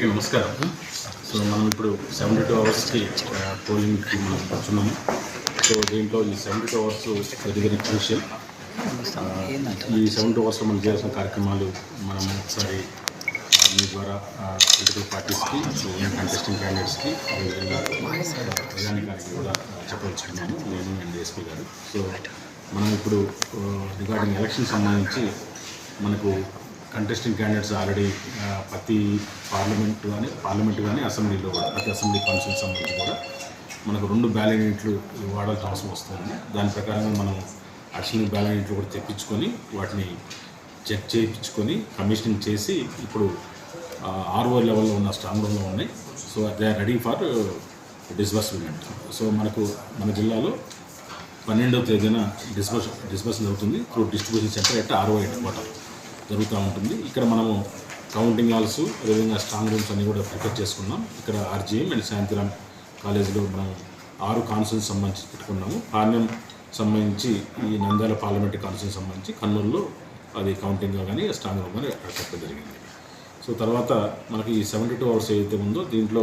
అందరికీ నమస్కారం. సో మనం ఇప్పుడు సెవెంటీ టూ అవర్స్కి పోలింగ్కి మనం కూర్చున్నాము. సో దీంట్లో ఈ seventy two hours very crucial ఈ సెవెంటీ టూ అవర్స్లో మనం చేయాల్సిన కార్యక్రమాలు మనం ఒకసారి మీ ద్వారా పొలిటికల్ పార్టీస్కి సో కంటెస్టింగ్ క్యాండిడేట్స్కి ప్రజానికానికి కూడా చెప్పవచ్చుకున్నాను నేను అండ్ ఎస్పీ గారు. సో మనం ఇప్పుడు రిగార్డింగ్ ఎలక్షన్ సంబంధించి మనకు కంటెస్టింగ్ క్యాండిడేట్స్ ఆల్రెడీ ప్రతి పార్లమెంట్ కానీ పార్లమెంట్ కానీ అసెంబ్లీలో కూడా ప్రతి అసెంబ్లీ కౌన్సిల్ సంబంధించి కూడా మనకు రెండు బ్యాలెట్ యూనిట్లు వాడాల్సిన అవసరం వస్తుంది దాని ప్రకారంగా మనం అడిషనల్ బ్యాలెట్ యూనిట్లు కూడా తెప్పించుకొని వాటిని చెక్ చేయించుకొని కమిషనింగ్ చేసి ఇప్పుడు ఆర్ఓ లెవెల్లో ఉన్న స్ట్రాంగ్ రూమ్లో ఉన్నాయి so they are ready for disbursement so మనకు మన జిల్లాలో పన్నెండవ తేదీన డిస్బర్స్ డిస్బర్స్ అవుతుంది. Through distribution centre at RO headquarter జరుగుతూ ఉంటుంది. ఇక్కడ మనము కౌంటింగ్ హాల్స్ అదేవిధంగా స్ట్రాంగ్ రూమ్స్ అన్నీ కూడా ప్రిపేర్ చేసుకున్నాం. ఇక్కడ ఆర్జీఎం అండ్ శాంతిరామ్ కాలేజీలో మనం ఆరు కాన్సల్స్ సంబంధించి పెట్టుకున్నాము. పార్లమెంట్ సంబంధించి ఈ నంద్యాల పార్లమెంట్ కాన్సల్స్ సంబంధించి కర్నూలులో అది కౌంటింగ్ కానీ స్ట్రాంగ్ రూమ్ కానీ అక్కడ జరిగింది. సో తర్వాత మనకి ఈ సెవెంటీ టూ అవర్స్ ఏదైతే ఉందో దీంట్లో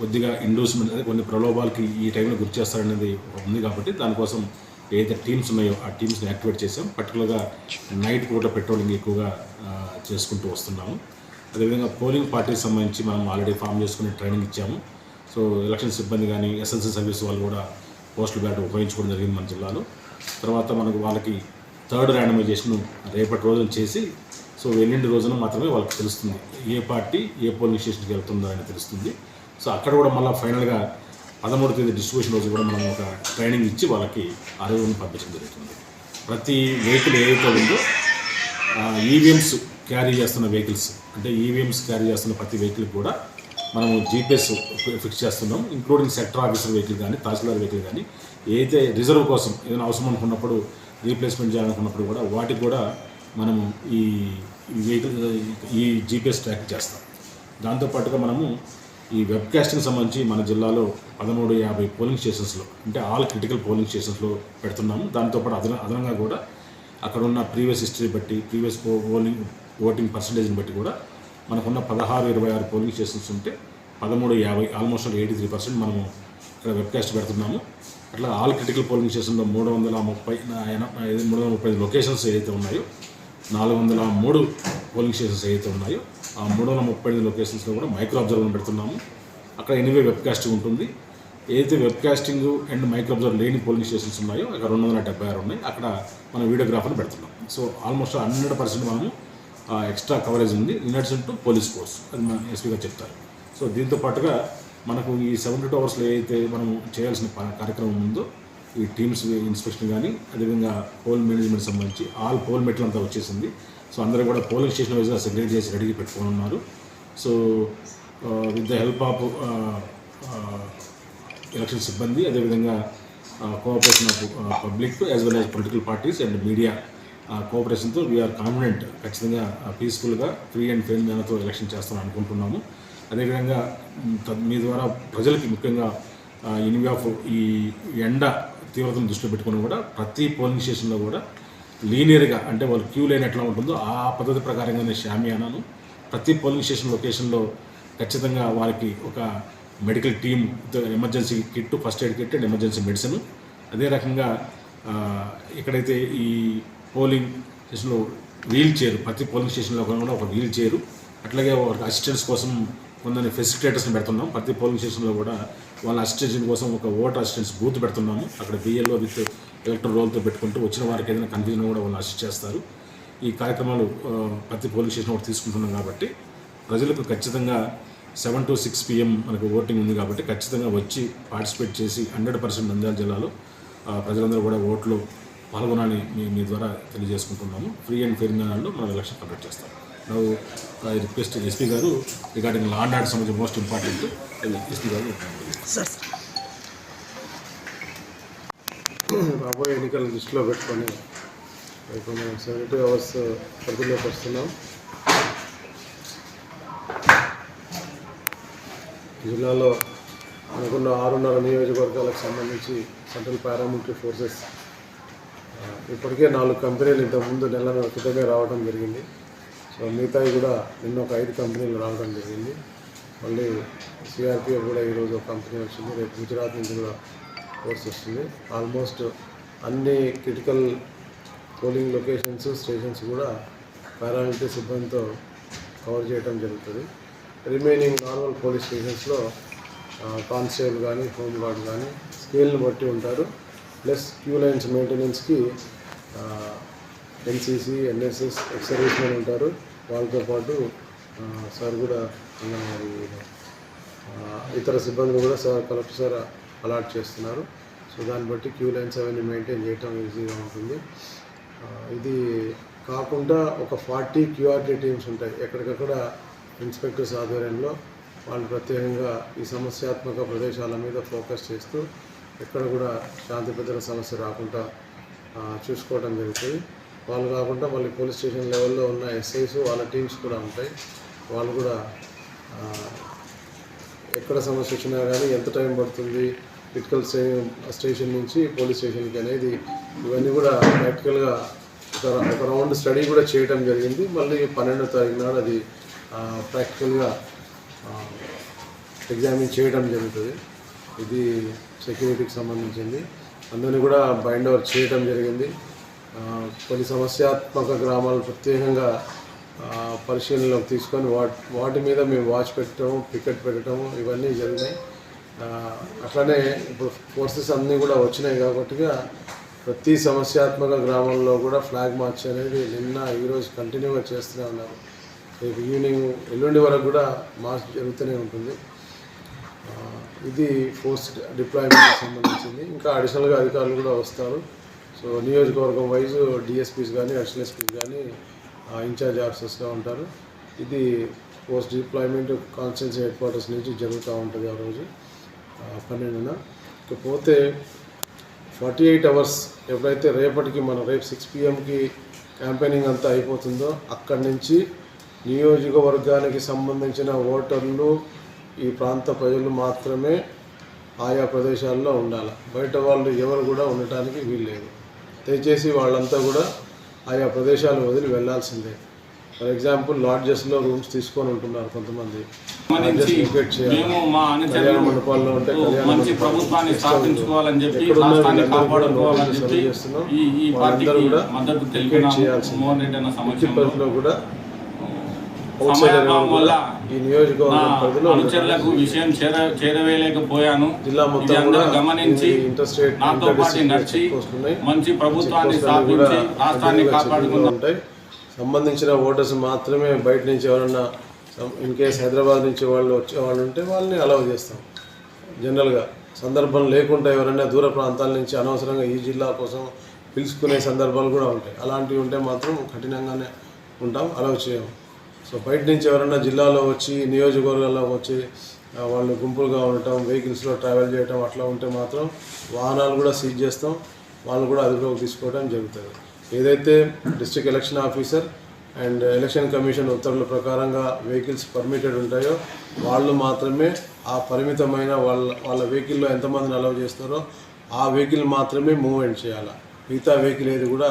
కొద్దిగా ఇండోస్మెంట్ అదే కొన్ని ప్రలోభాలకి ఈ టైంలో గురి చేస్తారనేది ఉంది కాబట్టి దానికోసం ఏదైతే టీమ్స్ ఉన్నాయో ఆ టీమ్స్ని యాక్టివేట్ చేసాం పర్టికులర్గా నైట్ పూట పెట్రోలింగ్ ఎక్కువగా చేసుకుంటూ వస్తున్నాము. అదేవిధంగా పోలింగ్ పార్టీకి సంబంధించి మనం ఆల్రెడీ ఫామ్ చేసుకుని ట్రైనింగ్ ఇచ్చాము. సో ఎలక్షన్ సిబ్బంది కానీ ఎస్ఎల్సీ సర్వీస్ వాళ్ళు కూడా పోస్టల్ బ్యాట్ ఉపయోగించుకోవడం జరిగింది మన జిల్లాలో. తర్వాత మనకు వాళ్ళకి థర్డ్ ర్యాండమైజేషన్ రేపటి రోజున చేసి సో ఎల్లుండి రోజున మాత్రమే వాళ్ళకి తెలుస్తుంది ఏ పార్టీ ఏ పోలింగ్ స్టేషన్కి వెళ్తుందో అని తెలుస్తుంది. సో అక్కడ కూడా మళ్ళీ ఫైనల్గా పదమూడు తేదీ డిస్ట్రిబ్యూషన్ రోజు కూడా మనం ఒక ట్రైనింగ్ ఇచ్చి వాళ్ళకి ఆ రోజున పంపించడం జరుగుతుంది. ప్రతి వెహికల్ ఏదైతే ఉందో ఈవీఎంస్ క్యారీ చేస్తున్న వెహికల్స్ అంటే ఈవీఎంస్ క్యారీ చేస్తున్న ప్రతి వెహికల్ కూడా మనము జీపీఎస్ ఫిక్స్ చేస్తున్నాం ఇంక్లూడింగ్ సెక్టర్ ఆఫీసర్ వెహికల్ కానీ తహసీల్దార్ వెహికల్ కానీ ఏదైతే రిజర్వ్ కోసం ఏదైనా అవసరం అనుకున్నప్పుడు రీప్లేస్మెంట్ చేయాలనుకున్నప్పుడు కూడా వాటికి కూడా మనము ఈ ఈ వెహికల్ ఈ జీపీఎస్ ట్రాక్ చేస్తాం. దాంతోపాటుగా మనము ఈ వెబ్కాస్టింగ్ సంబంధించి మన జిల్లాలో పదమూడు యాభై పోలింగ్ స్టేషన్స్లో అంటే ఆల్ క్రిటికల్ పోలింగ్ స్టేషన్స్లో పెడుతున్నాము. దాంతోపాటు అదన అదనంగా కూడా అక్కడ ఉన్న ప్రీవియస్ హిస్టరీ బట్టి ప్రీవియస్ పోలింగ్ ఓటింగ్ పర్సంటేజ్ని బట్టి కూడా మనకున్న పదహారు ఇరవై ఆరు పోలింగ్ స్టేషన్స్ ఉంటే పదమూడు యాభై ఆల్మోస్ట్ ఎయిటీ త్రీ పర్సెంట్ మనము ఇక్కడ వెబ్కాస్ట్ పెడుతున్నాము. అట్లా ఆల్ క్రిటికల్ పోలింగ్ స్టేషన్లో మూడు వందల ముప్పై మూడు వందల ముప్పై ఐదు లొకేషన్స్ ఏదైతే ఉన్నాయో నాలుగు వందల మూడు పోలింగ్ స్టేషన్స్ ఏవైతే ఉన్నాయో ఆ మూడు వందల ముప్పై ఎనిమిది లొకేషన్స్లో కూడా మైక్రో అబ్జర్వర్ని పెడుతున్నాము. అక్కడ ఎనివే వెబ్ కాస్టింగ్ ఉంటుంది. ఏదైతే web casting and micro observer లేని పోలింగ్ స్టేషన్స్ ఉన్నాయో అక్కడ రెండు వందల డెబ్బై ఆరు ఉన్నాయి. అక్కడ మనం వీడియోగ్రాఫర్ని పెడుతున్నాం. సో ఆల్మోస్ట్ హండ్రెడ్ పర్సెంట్ మనము ఎక్స్ట్రా కవరేజ్ ఉంది. ఇన్ టు పోలీస్ ఫోర్స్ అది మన ఎస్పీగా చెప్తారు. సో దీంతో పాటుగా మనకు ఈ సెవెంటీ టూ అవర్స్లో ఏదైతే మనం చేయాల్సిన కార్యక్రమం ఉందో ఈ టీమ్స్ ఇన్స్పెక్షన్ కానీ అదేవిధంగా పోల్ మేనేజ్మెంట్ సంబంధించి ఆల్ పోల్ మెట్లు అంతా వచ్చేసింది. సో అందరూ కూడా పోలింగ్ స్టేషన్ వైజ్గా సెగ్రేట్ చేసి రెడీ పెట్టుకొని ఉన్నారు so with the help of election సిబ్బంది అదేవిధంగా cooperation of public as well as political parties and media కోఆపరేషన్తో we are confident ఖచ్చితంగా పీస్ఫుల్గా ఫ్రీ అండ్ ఫెయిర్ మేనతో ఎలక్షన్ చేస్తామని అనుకుంటున్నాము. అదేవిధంగా మీ ద్వారా ప్రజలకి ముఖ్యంగా ఇన్వి ఆఫ్ ఈ ఎండ తీవ్రతను దృష్టిలో పెట్టుకుని కూడా ప్రతి పోలింగ్ స్టేషన్లో కూడా లీనియర్గా అంటే వాళ్ళు క్యూ లైన్ ఎట్లా ఉంటుందో ఆ పద్ధతి ప్రకారంగానే షామియానాను ప్రతి పోలింగ్ స్టేషన్ లొకేషన్లో ఖచ్చితంగా వారికి ఒక medical team emergency kit first aid kit and emergency medicine. అదే రకంగా ఎక్కడైతే ఈ పోలింగ్ స్టేషన్లో వీల్ చైర్ ప్రతి పోలింగ్ స్టేషన్లో కూడా ఒక వీల్ చైరు. అట్లాగే ఒక అసిస్టెంట్స్ కోసం కొందరిని ఫెసిలిటేటర్స్ని పెడుతున్నాం. ప్రతి పోలింగ్ స్టేషన్లో కూడా వాళ్ళ అసిస్టెంట్ కోసం ఒక ఓటర్ అసిస్టెన్స్ బూత్ పెడుతున్నాము. అక్కడ బిఎల్ఓ విత్ ఎలక్ట్రల్ రోల్తో పెట్టుకుంటూ వచ్చిన వారికి ఏదైనా కన్ఫ్యూజన్ కూడా వాళ్ళు అసిస్ట్ చేస్తారు. ఈ కార్యక్రమాలు ప్రతి పోలింగ్ స్టేషన్ ఒకటి తీసుకుంటున్నాం కాబట్టి ప్రజలకు ఖచ్చితంగా సెవెన్ టు సిక్స్ పిఎం మనకు ఓటింగ్ ఉంది కాబట్టి ఖచ్చితంగా వచ్చి పార్టిసిపేట్ చేసి హండ్రెడ్ పర్సెంట్ నంద్యాల జిల్లాలో ప్రజలందరూ కూడా ఓట్లు పాల్గొనాలని మీ మీ ద్వారా తెలియజేసుకుంటున్నాము. ఫ్రీ అండ్ ఫెయిర్ మేనర్లో మనం ఎలక్షన్ కండక్ట్ చేస్తాం. నవ్వు ఐ రిక్వెస్ట్ ఎస్పీ గారు రిగార్డింగ్ లా అండ్ ఆర్డర్ సంబంధించి మోస్ట్ ఇంపార్టెంట్ ఎస్పీ గారు రాబోయే ఎన్నికలను దృష్టిలో పెట్టుకొని ఇప్పుడు మనం సెవెంటీ అవర్స్ పరిధిలోకి వస్తున్నాం జిల్లాలో మనకున్న ఆరున్నర నియోజకవర్గాలకు సంబంధించి సెంట్రల్ పారామిలిటరీ ఫోర్సెస్ ఇప్పటికే నాలుగు కంపెనీలు ఇంతకుముందు నెల క్రితమే రావడం జరిగింది. మిగతావి కూడా నిన్న ఒక ఐదు కంపెనీలు రావడం జరిగింది. మళ్ళీ సిఆర్పిఎఫ్ కూడా ఈరోజు ఒక కంపెనీ వచ్చింది. రేపు గుజరాత్ నుంచి కూడా కోర్స్ వస్తుంది. ఆల్మోస్ట్ అన్ని క్రిటికల్ పోలింగ్ లొకేషన్స్ స్టేషన్స్ కూడా పారామిలిటరీ సిబ్బందితో కవర్ చేయడం జరుగుతుంది. రిమైనింగ్ నార్మల్ పోలీస్ స్టేషన్స్లో కానిస్టేబుల్ కానీ హోమ్ గార్డ్ కానీ స్కేల్ని బట్టి ఉంటారు. ప్లస్ క్యూ లైన్స్ మెయింటెనెన్స్కి ఎన్సీసీ ఎన్ఎస్ఎస్ ఎక్స్ మెన్ ఉంటారు. వాళ్ళతో పాటు సార్ కూడా అంగన్వాడీ ఇతర సిబ్బందులు కూడా సార్ కలెక్టర్ సార్ అలాట్ చేస్తున్నారు. సో దాన్ని బట్టి క్యూ లైన్స్ అవన్నీ మెయింటైన్ చేయటం ఈజీగా ఉంటుంది. ఇది కాకుండా ఒక ఫార్టీ క్యూఆర్టీ టీమ్స్ ఉంటాయి. ఎక్కడికక్కడ ఇన్స్పెక్టర్స్ ఆధ్వర్యంలో వాళ్ళు ప్రత్యేకంగా ఈ సమస్యాత్మక ప్రదేశాల మీద ఫోకస్ చేస్తూ ఎక్కడ కూడా శాంతి భద్రత సమస్య రాకుండా చూసుకోవడం జరుగుతుంది. వాళ్ళు కాకుండా మళ్ళీ పోలీస్ స్టేషన్ లెవెల్లో ఉన్న ఎస్ఐస్ వాళ్ళ టీమ్స్ కూడా ఉంటాయి. వాళ్ళు కూడా ఎక్కడ సమస్య వచ్చినా కానీ ఎంత టైం పడుతుంది క్రిటికల్ స్టే స్టేషన్ నుంచి పోలీస్ స్టేషన్కి అనేది ఇవన్నీ కూడా ప్రాక్టికల్గా ఒక రౌండ్ స్టడీ కూడా చేయడం జరిగింది. మళ్ళీ పన్నెండో తారీఖు నాడు అది ప్రాక్టికల్గా ఎగ్జామిన్ చేయడం జరుగుతుంది. ఇది సెక్యూరిటీకి సంబంధించింది. అందరినీ కూడా బైండ్ ఓవర్ చేయడం జరిగింది. కొన్ని సమస్యాత్మక గ్రామాలు ప్రత్యేకంగా పరిశీలనలోకి తీసుకొని వాటి వాటి మీద మేము వాచ్ పెట్టడం పికెట్ పెట్టడం ఇవన్నీ జరిగినాయి. అట్లనే ఇప్పుడు ఫోర్సెస్ అన్నీ కూడా వచ్చినాయి కాబట్టిగా ప్రతి సమస్యాత్మక గ్రామంలో కూడా ఫ్లాగ్ మార్చ్ అనేది నిన్న ఈరోజు కంటిన్యూగా చేస్తూనే ఉన్నారు. రేపు ఈవినింగ్ ఎల్లుండి వరకు కూడా మార్చ్ జరుగుతూనే ఉంటుంది. ఇది ఫోర్స్ డిప్లాయ్మెంట్కి సంబంధించింది. ఇంకా అడిషనల్గా అధికారులు కూడా వస్తారు. సో నియోజకవర్గం వైజ్ డిఎస్పీస్ కానీ అడిషనల్ ఎస్పీస్ కానీ ఇన్ఛార్జ్ ఆఫీసర్స్గా ఉంటారు. ఇది post deployment constituency head quarters నుంచి జరుగుతూ ఉంటుంది ఆ రోజు పన్నెండున. ఇకపోతే ఫార్టీ ఎయిట్ అవర్స్ ఎప్పుడైతే రేపటికి మనం రేపు సిక్స్ పిఎంకి క్యాంపెయినింగ్ అంతా అయిపోతుందో అక్కడి నుంచి నియోజకవర్గానికి సంబంధించిన ఓటర్లు ఈ ప్రాంత ప్రజలు మాత్రమే ఆయా ప్రదేశాల్లో ఉండాలి. బయట వాళ్ళు ఎవరు కూడా ఉండటానికి వీల్లేదు. దయచేసి వాళ్ళంతా కూడా ఆయా ప్రదేశాలు వదిలి వెళ్ళాల్సిందే ఫర్ ఎగ్జాంపుల్ లాడ్జెస్లో రూమ్స్ తీసుకొని ఉంటున్నారు కొంతమంది. మేము మా కళ్యాణ అనుచరులు మంచి ప్రభుత్వాన్ని స్థాపించుకోవాలని చెప్పి రాష్ట్రాన్ని కాపాడుకోవాలని చెప్పి. ఈ పార్టీకి కూడా మద్దతు. మోహన్ రెడ్డి అన్న సమక్షంలో సమయాభావం వల్ల అనుచరులకు విషయం చేర చేరవేయలేకపోయాను. జిల్లా అందరూ గమనించి నాతో పాటు నడిచి మంచి ప్రభుత్వాన్ని స్థాపించి రాష్ట్రాన్ని ఉంటాయి. సంబంధించిన ఓటర్స్ మాత్రమే బయట నుంచి ఎవరన్నా ఇన్ కేస్ హైదరాబాద్ నుంచి వాళ్ళు వచ్చే వాళ్ళు ఉంటే వాళ్ళని అలౌ చేస్తాం. జనరల్గా సందర్భం లేకుండా ఎవరైనా దూర ప్రాంతాల నుంచి అనవసరంగా ఈ జిల్లా కోసం పిలుచుకునే సందర్భాలు కూడా ఉంటాయి. అలాంటివి ఉంటే మాత్రం కఠినంగానే ఉంటాం అలౌ చేయము. సో బయట నుంచి ఎవరైనా జిల్లాలో వచ్చి నియోజకవర్గాల్లో వచ్చి వాళ్ళు గుంపులుగా ఉండటం వెహికల్స్లో ట్రావెల్ చేయటం అట్లా ఉంటే మాత్రం వాహనాలు కూడా సీజ్ చేస్తాం. వాళ్ళు కూడా అదుపులోకి తీసుకోవడం జరుగుతుంది. ఏదైతే district election officer and election commission ఉత్తర్వుల ప్రకారంగా వెహికల్స్ పర్మిటెడ్ ఉంటాయో వాళ్ళు మాత్రమే ఆ పరిమితమైన వాళ్ళ వాళ్ళ వెహికల్లో ఎంతమందిని అలౌ చేస్తారో ఆ వెహికల్ మాత్రమే మూవ్మెంట్ చేయాలి. మిగతా వెహికల్ ఏది కూడా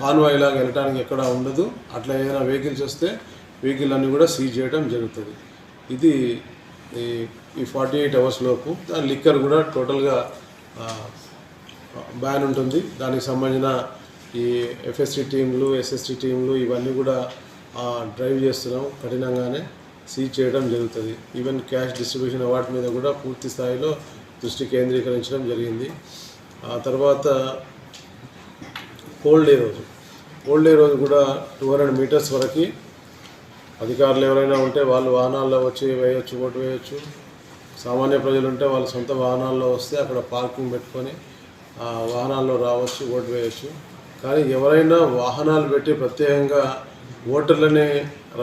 కాన్వాయ్ లాగా వెళ్ళడానికి ఎక్కడ ఉండదు. అట్లా ఏదైనా వెహికల్స్ వస్తే వెహికల్ అన్నీ కూడా సీజ్ చేయడం జరుగుతుంది. ఇది ఈ ఈ ఫార్టీ ఎయిట్ అవర్స్ లోపు దాని లిక్కర్ కూడా టోటల్గా బ్యాన్ ఉంటుంది. దానికి సంబంధించిన ఈ ఎఫ్ఎస్సి టీంలు ఎస్ఎస్టీ టీంలు ఇవన్నీ కూడా డ్రైవ్ చేస్తున్నాం కఠినంగానే. సీజ్ చేయడం జరుగుతుంది. ఈవెన్ క్యాష్ డిస్ట్రిబ్యూషన్ అవార్డు మీద కూడా పూర్తి స్థాయిలో దృష్టి కేంద్రీకరించడం జరిగింది. ఆ తర్వాత పోల్ డే రోజు. పోల్ డే రోజు కూడా టూ హండ్రెడ్ మీటర్స్ వరకు అధికారులు ఎవరైనా ఉంటే వాళ్ళు వాహనాల్లో వచ్చి వేయొచ్చు ఓటు వేయొచ్చు. సామాన్య ప్రజలు ఉంటే వాళ్ళ సొంత వాహనాల్లో వస్తే అక్కడ పార్కింగ్ పెట్టుకొని వాహనాల్లో రావచ్చు ఓటు వేయచ్చు. కానీ ఎవరైనా వాహనాలు పెట్టి ప్రత్యేకంగా ఓటర్లని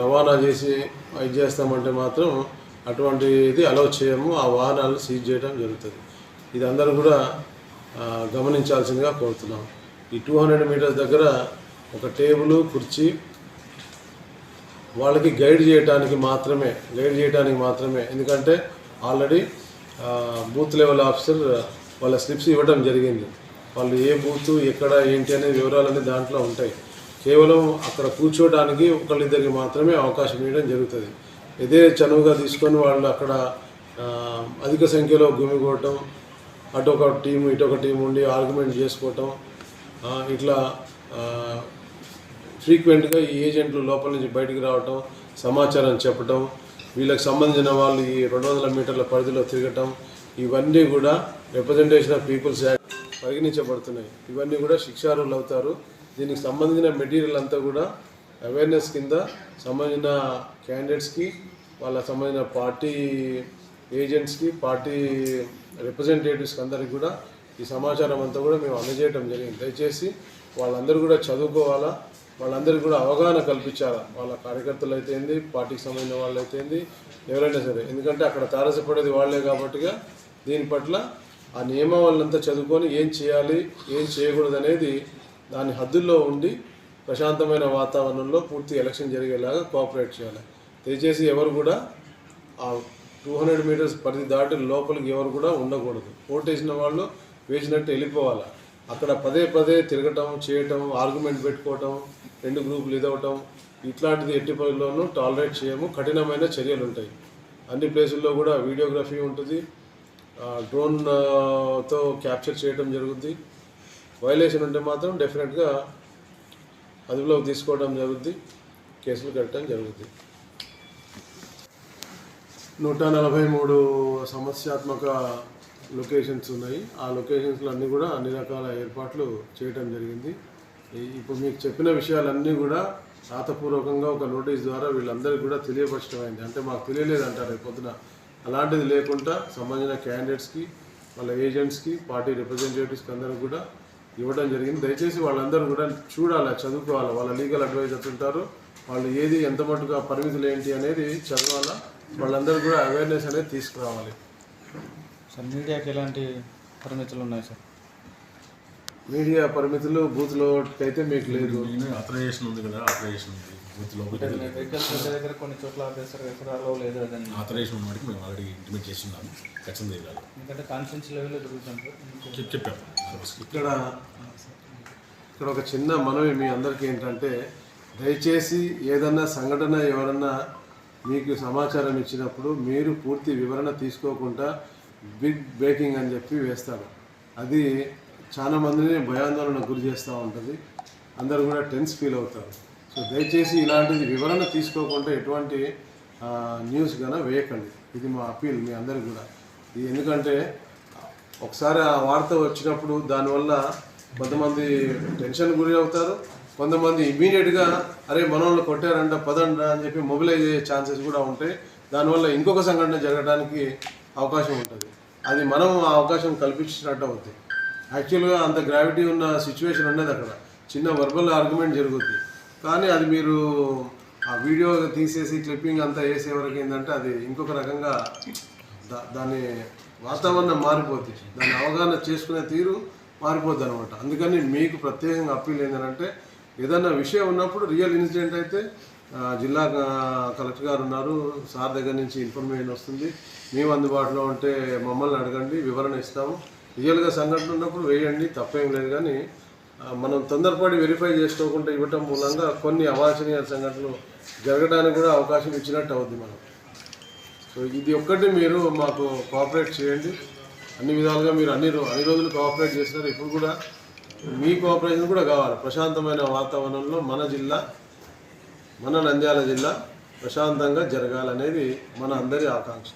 రవాణా చేసి ఇది చేస్తామంటే మాత్రం అటువంటి ఇది అలౌ చేయము. ఆ వాహనాలు సీజ్ చేయడం జరుగుతుంది. ఇది అందరూ కూడా గమనించాల్సిందిగా కోరుతున్నాం. ఈ టూ హండ్రెడ్ మీటర్స్ దగ్గర ఒక టేబుల్ కుర్చీ వాళ్ళకి గైడ్ చేయడానికి మాత్రమే గైడ్ చేయడానికి మాత్రమే. ఎందుకంటే ఆల్రెడీ బూత్ లెవెల్ ఆఫీసర్ వాళ్ళ స్లిప్స్ ఇవ్వడం జరిగింది. వాళ్ళు ఏ బూత్ ఎక్కడ ఏంటి అనే వివరాలన్నీ దాంట్లో ఉంటాయి. కేవలం అక్కడ కూర్చోవడానికి ఒకళ్ళిద్దరికి మాత్రమే అవకాశం ఇవ్వడం జరుగుతుంది. ఇదే చనువుగా తీసుకొని వాళ్ళు అక్కడ అధిక సంఖ్యలో గుమిగూడటం అటు ఒక టీము ఇటు ఒక టీం ఉండి ఆర్గ్యుమెంట్ చేసుకోవటం ఇట్లా ఫ్రీక్వెంట్గా ఈ ఏజెంట్లు లోపల నుంచి బయటికి రావటం సమాచారం చెప్పటం వీళ్ళకి సంబంధించిన వాళ్ళు ఈ రెండు వందల మీటర్ల పరిధిలో తిరగటం ఇవన్నీ కూడా రిప్రజెంటేషన్ ఆఫ్ పీపుల్స్ యాక్ట్ పరిగణించబడుతున్నాయి. ఇవన్నీ కూడా శిక్షార్హులు అవుతారు. దీనికి సంబంధించిన మెటీరియల్ అంతా కూడా అవేర్నెస్ కింద సంబంధించిన క్యాండిడేట్స్కి వాళ్ళ సంబంధించిన పార్టీ ఏజెంట్స్కి పార్టీ రిప్రజెంటేటివ్స్కి అందరికి కూడా ఈ సమాచారం అంతా కూడా మేము అందజేయడం జరిగింది. దయచేసి వాళ్ళందరూ కూడా చదువుకోవాలా? వాళ్ళందరికీ కూడా అవగాహన కల్పించాలా? వాళ్ళ కార్యకర్తలు అయితే ఏంది? పార్టీకి సంబంధించిన వాళ్ళు అయితే ఏంది? ఎవరైనా సరే. ఎందుకంటే అక్కడ తారసపడేది వాళ్ళే కాబట్టిగా దీని పట్ల ఆ నియమావళినంతా చదువుకొని ఏం చేయాలి ఏం చేయకూడదు అనేది దాని హద్దుల్లో ఉండి ప్రశాంతమైన వాతావరణంలో పూర్తి ఎలక్షన్ జరిగేలాగా కోఆపరేట్ చేయాలి. దయచేసి ఎవరు కూడా ఆ టూ హండ్రెడ్ మీటర్స్ పరిధి దాటి లోపలికి ఎవరు కూడా ఉండకూడదు. ఓటేసిన వాళ్ళు వేసినట్టు వెళ్ళిపోవాలి? అక్కడ పదే పదే తిరగటం చేయటం ఆర్గ్యుమెంట్ పెట్టుకోవటం రెండు గ్రూపులు ఇదవటం ఇట్లాంటిది ఎట్టి పరిలోనూ టాలరేట్ చేయము. కఠినమైన చర్యలు ఉంటాయి. అన్ని ప్లేసుల్లో కూడా వీడియోగ్రఫీ ఉంటుంది. డ్రోన్తో క్యాప్చర్ చేయడం జరుగుద్ది. వైలేషన్ ఉంటే మాత్రం డెఫినెట్గా అదుపులోకి తీసుకోవడం జరుగుద్ది. కేసులు కట్టడం జరుగుద్ది. నూట నలభై మూడు సమస్యాత్మక లొకేషన్స్ ఉన్నాయి. ఆ లొకేషన్స్లో అన్నీ కూడా అన్ని రకాల ఏర్పాట్లు చేయటం జరిగింది. ఇప్పుడు మీకు చెప్పిన విషయాలన్నీ కూడా రాతపూర్వకంగా ఒక నోటీస్ ద్వారా వీళ్ళందరికీ కూడా తెలియపరచడం అయింది అంటే మాకు తెలియలేదు అంటారు రేపు పొద్దున. అలాంటిది లేకుండా సంబంధించిన క్యాండిడేట్స్కి వాళ్ళ ఏజెంట్స్కి పార్టీ రిప్రజెంటేటివ్స్కి అందరికి కూడా ఇవ్వడం జరిగింది. దయచేసి వాళ్ళందరూ కూడా చూడాలి చదువుకోవాలి? వాళ్ళ లీగల్ అడ్వైజర్స్ ఉంటారు. వాళ్ళు ఏది ఎంత మటుగా పరిమితులు ఏంటి అనేది చదవాలా? వాళ్ళందరూ కూడా అవేర్నెస్ అనేది తీసుకురావాలి. సార్ మీడియాకి ఎలాంటి పరిమితులు ఉన్నాయి సార్? మీడియా పరిమితులు బూత్లో అయితే మీకు లేదు. ఆథరైజేషన్ ఉంది కదా ఆథరైజేషన్ ఉంది. బూత్ వెహికల్స్ వచ్చే దగ్గర కొన్ని చోట్ల ఆపేస్తారు ఎక్కడ అలో లేదు అదని ఆథరైజేషన్ ఉన్న వాటికి మేము ఆల్రెడీ ఇంటిమేట్ చేస్తున్నాము. ఖచ్చితంగా తిరగాలి ఎందుకంటే కాన్ఫిడెన్స్ లెవెల్లో జరుగుతుంది సార్. మీకు చెప్ చెప్పాము ఇక్కడ ఇక్కడ ఒక చిన్న మనవి మీ అందరికీ ఏంటంటే దయచేసి ఏదన్నా సంఘటన ఎవరన్నా మీకు సమాచారం ఇచ్చినప్పుడు మీరు పూర్తి వివరణ తీసుకోకుండా బిగ్ బ్రేకింగ్ అని చెప్పి వేస్తారు. అది చాలా మందిని భయాందోళనకు గురి చేస్తూ ఉంటుంది. అందరూ కూడా టెన్స్ ఫీల్ అవుతారు. సో దయచేసి ఇలాంటిది వివరణ తీసుకోకుండా ఎటువంటి న్యూస్ కన్నా వేయకండి. ఇది మా అప్పీల్ మీ అందరికి కూడా. ఇది ఎందుకంటే ఒకసారి ఆ వార్త వచ్చినప్పుడు దానివల్ల కొంతమంది టెన్షన్ గురి అవుతారు. కొంతమంది ఇమీడియట్గా అరే మనోళ్ళు కొట్టారంట పదండ అని చెప్పి మొబిలైజ్ అయ్యే ఛాన్సెస్ కూడా ఉంటాయి. దానివల్ల ఇంకొక సంఘటన జరగడానికి అవకాశం ఉంటుంది. అది మనం ఆ అవకాశం కల్పించినట్టు అవుతుంది యాక్చువల్గా అంత గ్రావిటీ ఉన్న సిచ్యువేషన్ ఉన్నది అక్కడ. చిన్న వర్బల్ ఆర్గ్యుమెంట్ జరుగుద్ది. కానీ అది మీరు ఆ వీడియో తీసేసి క్లిప్పింగ్ అంతా వేసే వరకు ఏంటంటే అది ఇంకొక రకంగా దా- దాని వాతావరణం మారిపోద్ది. దాని అవగాహన చేసుకునే తీరు మారిపోద్ది అనమాట అందుకని మీకు ప్రత్యేకంగా అప్పీల్ ఏంటంటే ఏదైనా విషయం ఉన్నప్పుడు రియల్ ఇన్సిడెంట్ అయితే జిల్లా కలెక్టర్ గారు ఉన్నారు. సార్ దగ్గర నుంచి ఇన్ఫర్మేషన్ వస్తుంది. మేము అందుబాటులో ఉంటే మమ్మల్ని అడగండి వివరణ ఇస్తాము. రియల్గా సంఘటన ఉన్నప్పుడు వేయండి తప్పేం లేదు కానీ మనం తొందరపడి వెరిఫై చేసుకోకుండా ఇవ్వటం మూలంగా కొన్ని అవాంఛనీయ సంఘటనలు జరగడానికి కూడా అవకాశం ఇచ్చినట్టు అవుద్ది మనం. సో ఇది ఒక్కటి మీరు మాకు కోఆపరేట్ చేయండి. అన్ని విధాలుగా మీరు అన్ని అన్ని రోజులు కోఆపరేట్ చేసినారు. ఇప్పుడు కూడా మీ కోఆపరేషన్ కూడా కావాలి. ప్రశాంతమైన వాతావరణంలో మన జిల్లా మన నంద్యాల జిల్లా ప్రశాంతంగా జరగాలనేది మన అందరి ఆకాంక్ష